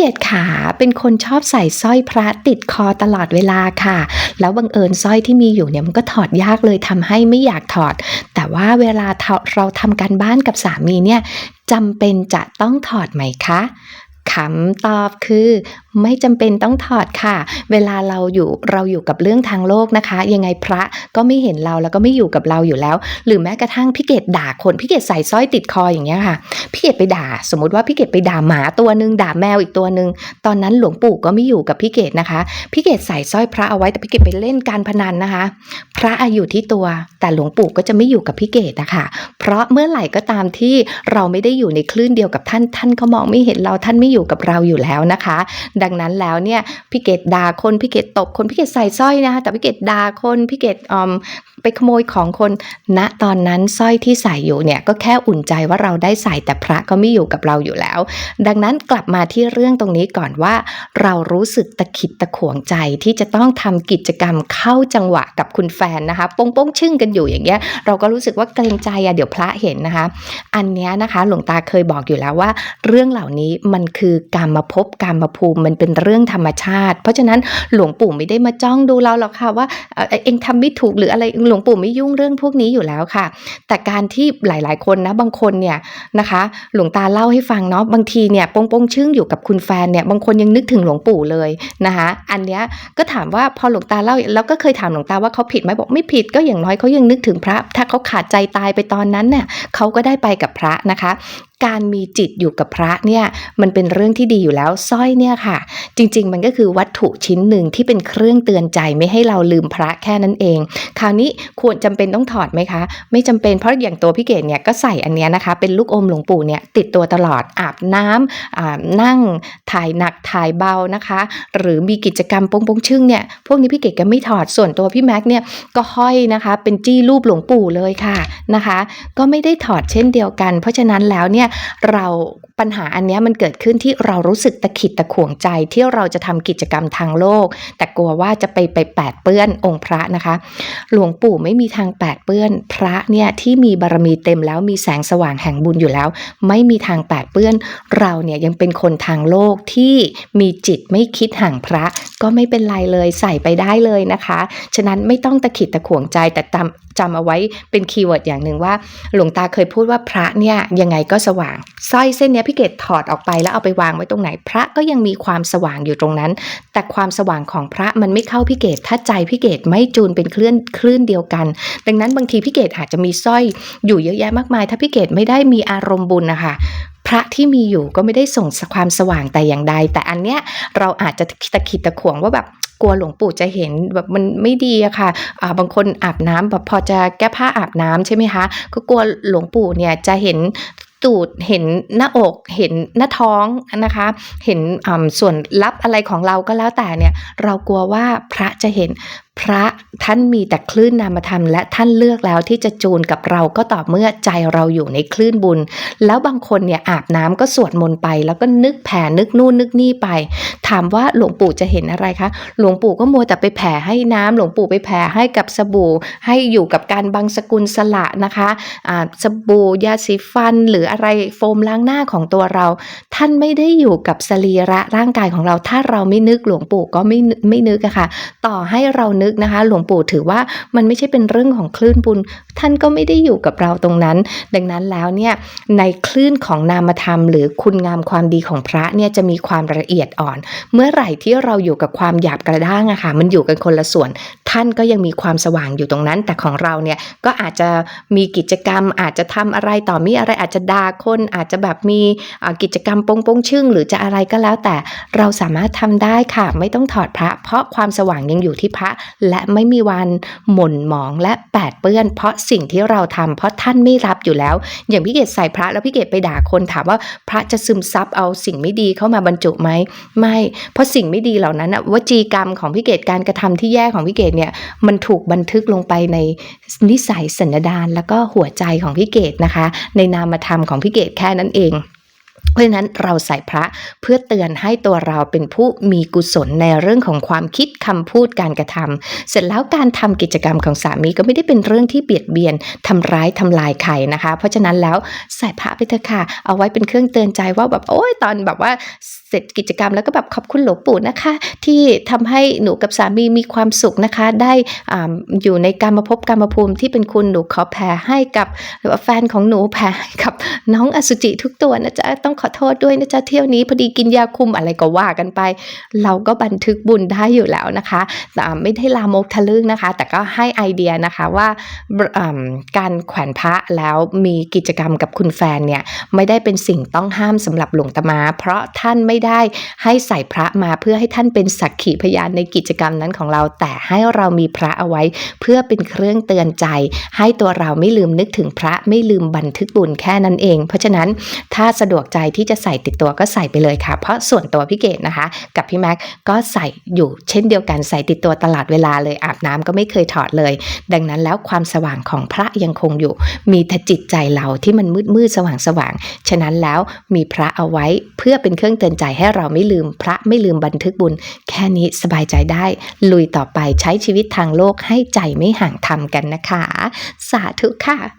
เกดขาเป็นคนชอบใส่สร้อยพระติดคอตลอดเวลาค่ะ แล้วบังเอิญสร้อยที่มีอยู่เนี่ยมันก็ถอดยากเลยทำให้ไม่อยากถอด แต่ว่าเวลาเราทำการบ้านกับสามีเนี่ยจำเป็นจะต้องถอดไหมคะ คำตอบคือ ไม่จำเป็นต้องถอดค่ะ เวลาเราอยู่เราอยู่กับเรื่องทางโลกนะคะ ยังไงพระก็ไม่เห็นเราแล้วก็ไม่อยู่กับเราอยู่แล้ว หรือแม้กระทั่งพี่เกดด่าคนพี่เกดใส่สร้อยติดคออย่างเงี้ยค่ะพี่เกดไปด่า สมมติว่าพี่เกดไปด่าหมาตัวหนึ่งด่าแมวอีกตัวหนึ่งตอนนั้นหลวงปู่ก็ไม่อยู่กับพี่เกดนะคะพี่เกดใส่สร้อยพระเอาไว้แต่พี่เกดไปเล่นการพนันนะคะ พระอายุที่ตัว แต่หลวงปู่ก็จะไม่อยู่กับพี่เกดนะคะเพราะเมื่อไหร่ก็ตามที่เราไม่ได้อยู่ในคลื่นเดียวกับท่านท่านก็มองไม่เห็นเราท่านไม่อยูู่่กับเราอยู่แล้วนะคะ ดังนั้นแล้วเนี่ยพี่เกดด่าคนพี่เกดตบคนพี่เกดใส่สร้อยนะคะแต่พี่เกดด่าคนพี่เกดอมไปขโมยของคนณตอนนั้นสร้อยที่ใส่อยู่เนี่ยก็แค่อุ่นใจว่าเราได้ใส่แต่พระก็ไม่อยู่กับเราอยู่แล้ว ดังนั้นกลับมาที่เรื่องตรงนี้ก่อนว่า เรารู้สึกตะขิดตะขวงใจที่จะต้องทำกิจกรรมเข้าจังหวะกับคุณแฟนนะคะป้งป้งชึ่งกันอยู่อย่างเงี้ยเราก็รู้สึกว่าเกรงใจอะเดี๋ยวพระเห็นนะคะ อันนี้นะคะหลวงตาเคยบอกอยู่แล้วว่า เรื่องเหล่านี้มันคือการมาพบการมาภูมิมันเป็นเรื่องธรรมชาติ เพราะฉะนั้นหลวงปู่ไม่ได้มาจ้องดูเราหรอกค่ะว่าเองทำไม่ถูกหรืออะไรหลวงปู่ไม่ยุ่งเรื่องพวกนี้อยู่แล้วค่ะ แต่การที่หลาย ๆ คนนะบางคนเนี่ยนะคะ หลวงตาเล่าให้ฟังเนาะบางทีเนี่ยปงปงชึ่งอยู่กับคุณแฟนเนี่ยบางคนยังนึกถึงหลวงปู่เลยนะคะอันเนี้ยก็ถามว่าพอหลวงตาเล่าแล้วก็เคยถามหลวงตาว่าเขาผิดไหมบอกไม่ผิดก็อย่างน้อยเขายังนึกถึงพระ ถ้าเขาขาดใจตายไปตอนนั้นเนี่ยเขาก็ได้ไปกับพระนะคะ การมีจิตอยู่กับพระเนี่ยมันเป็นเรื่องที่ดีอยู่แล้วสร้อยเนี่ยค่ะ จริง ๆ มันก็คือวัตถุชิ้นหนึ่งที่เป็นเครื่องเตือนใจไม่ให้เราลืมพระแค่นั้นเอง คราวนี้ควรจำเป็นต้องถอดไหมคะ ไม่จำเป็นเพราะอย่างตัวพี่เกดเนี่ยก็ใส่อันเนี้ยนะคะ เป็นลูกอมหลวงปู่เนี่ยติดตัวตลอดอาบน้ำอาบนั่งถ่ายหนักถ่ายเบานะคะ หรือมีกิจกรรมปงปงชึ่งเนี่ยพวกนี้พี่เกดก็ไม่ถอดส่วนตัวพี่แม็กเนี่ยก็ห้อยนะคะ เป็นจี้รูปหลวงปู่เลยค่ะนะคะ ก็ไม่ได้ถอดเช่นเดียวกัน เพราะฉะนั้นแล้วเนี่ยเรา ปัญหาอันนี้มันเกิดขึ้นที่เรารู้สึกตะขิดตะขวงใจที่เราจะทำกิจกรรมทางโลก แต่กลัวว่าจะไปไปแปดเปื้อนองค์พระนะคะ หลวงปู่ไม่มีทางแปดเปื้อนพระเนี่ยที่มีบารมีเต็มแล้วมีแสงสว่างแห่งบุญอยู่แล้ว ไม่มีทางแปดเปื้อน เราเนี่ยยังเป็นคนทางโลกที่มีจิตไม่คิดห่างพระก็ไม่เป็นไรเลยใส่ไปได้เลยนะคะ ฉะนั้นไม่ต้องตะขิดตะขวงใจแต่จำจำเอาไว้เป็นคีย์เวิร์ดอย่างหนึ่งว่า หลวงตาเคยพูดว่าพระเนี่ยยังไงก็สว่างสร้อยเส้นนี้พี่เกดถอดออกไปแล้วเอาไปวางไว้ตรงไหน พระก็ยังมีความสว่างอยู่ตรงนั้น แต่ความสว่างของพระมันไม่เข้าพี่เกดถ้าใจพี่เกดไม่จูนเป็นคลื่นคลื่นเดียวกัน ดังนั้นบางทีพี่เกดอาจจะมีสร้อยอยู่เยอะแยะมากมาย ถ้าพี่เกดไม่ได้มีอารมณ์บุญนะคะพระที่มีอยู่ก็ไม่ได้ส่งความสว่างแต่อย่างใด แต่อันเนี้ยเราอาจจะตะขิดตะขวงว่าแบบกลัวหลวงปู่จะเห็นแบบมันไม่ดีอะค่ะะบางคนอาบน้ำแบบพอจะแก้ผ้าอาบน้ำใช่ไหมคะ ก็กลัวหลวงปู่เนี่ยจะเห็น ตูดเห็นหน้าอกเห็นหน้าท้องนะคะ เห็นส่วนลับอะไรของเราก็แล้วแต่เนี่ย เรากลัวว่าพระจะเห็น พระท่านมีแต่คลื่นนามธรรม และท่านเลือกแล้วที่จะจูนกับเราก็ต่อเมื่อใจเราอยู่ในคลื่นบุญ แล้วบางคนเนี่ยอาบน้ำก็สวดมนต์ไป แล้วก็นึกแผ่นึกนู่นนึกนี่ไป ถามว่าหลวงปู่จะเห็นอะไรคะ หลวงปู่ก็มัวแต่ไปแผ่ให้น้ำหลวงปู่ไปแผ่ให้กับสบู่ ให้อยู่กับการบังสกุลสละนะคะะสบู่ยาสีฟันหรืออะไรโฟมล้างหน้าของตัวเรา ท่านไม่ได้อยู่กับสรีระร่างกายของเรา ถ้าเราไม่นึกหลวงปู่ก็ไม่ไม่นึกอะคะ่ะ ต่อให้เรานึกนะคะ หลวงปู่ถือว่ามันไม่ใช่เป็นเรื่องของคลื่นบุญ ท่านก็ไม่ได้อยู่กับเราตรงนั้น ดังนั้นแล้วเนี่ยในคลื่นของนามธรรม หรือคุณงามความดีของพระเนี่ยจะมีความละเอียดอ่อน เมื่อไหร่ที่เราอยู่กับความหยาบกระด้างอะค่ะมันอยู่กันคนละส่วน ท่านก็ยังมีความสว่างอยู่ตรงนั้น แต่ของเราเนี่ยก็อาจจะมีกิจกรรม อาจจะทำอะไรต่อมีอะไรอาจจะด่าคนอาจจะแบบมีกิจกรรมปงปงชึ่ง หรือจะอะไรก็แล้ว แต่เราสามารถทำได้ค่ะ ไม่ต้องถอดพระ เพราะความสว่างยังอยู่ที่พระ และไม่มีวันหม่นหมองและแปดเปื้อน เพราะสิ่งที่เราทำเพราะท่านไม่รับอยู่แล้ว อย่างพี่เกดใส่พระแล้วพี่เกดไปด่าคนถามว่าพระจะซึมซับเอาสิ่งไม่ดีเข้ามาบรรจุไหมไม่ เพราะสิ่งไม่ดีเหล่านั้นวจีกรรมของพี่เกดการกระทำที่แย่ของพี่เกดเนี่ยมันถูกบันทึกลงไปในนิสัยสันดานแล้วก็หัวใจของพี่เกดนะคะ ในนามธรรมของพี่เกดแค่นั้นเองเพราะฉะนั้นเราใส่พระเพื่อเตือนให้ตัวเราเป็นผู้มีกุศลในเรื่องของความคิดคำพูดการกระทำเสร็จแล้วการทำกิจกรรมของสามีก็ไม่ได้เป็นเรื่องที่เบียดเบียนทำร้ายทำลายใครนะคะ เพราะฉะนั้นแล้วใส่พระไปเถอะค่ะเอาไว้เป็นเครื่องเตือนใจว่าแบบโอ้ยตอนแบบว่าเสร็จกิจกรรมแล้วก็แบบขอบคุณหลวงปู่นะคะ ที่ทำให้หนูกับสามีมีความสุขนะคะ ได้อ่าอยู่ในการมาพบการมาภูมิที่เป็นคุณหนูขอแผ่ให้กับหรือว่าแฟนของหนูแผ่กับน้องอสุจิทุกตัวนะจ๊ะต้องขอโทษด้วยนะจ๊ะเที่ยวนี้พอดีกินยาคุมอะไรก็ว่ากันไป เราก็บันทึกบุญได้อยู่แล้วนะคะแต่ไม่ได้ลามกทะลึ่งนะคะ แต่ก็ให้ไอเดียนะคะว่าอืมการแขวนพระแล้วมีกิจกรรมกับคุณแฟนเนี่ยไม่ได้เป็นสิ่งต้องห้ามสำหรับหลวงตามา เพราะท่านไม่ได้ให้ใส่พระมาเพื่อให้ท่านเป็นสักขีพยานในกิจกรรมนั้นของเรา แต่ให้เรามีพระเอาไว้ เพื่อเป็นเครื่องเตือนใจ ให้ตัวเราไม่ลืมนึกถึงพระไม่ลืมบันทึกบุญแค่นั้นเอง เพราะฉะนั้นถ้าสะดวกใจที่จะใส่ติดตัวก็ใส่ไปเลยค่ะ เพราะส่วนตัวพี่เกดนะคะ กับพี่แม็กก็ใส่อยู่เช่นเดียวกันใส่ติดตัวตลอดเวลาเลยอาบน้ำก็ไม่เคยถอดเลย ดังนั้นแล้วความสว่างของพระยังคงอยู่ มีแต่จิตใจเราที่มันมืดมืดสว่างสว่างฉะนั้นแล้วมีพระเอาไว้เพื่อเป็นเครื่องเตือนใจให้เราไม่ลืมพระไม่ลืมบันทึกบุญ แค่นี้สบายใจได้ ลุยต่อไปใช้ชีวิตทางโลกให้ใจไม่ห่างธรรมกันนะคะ สาธุค่ะ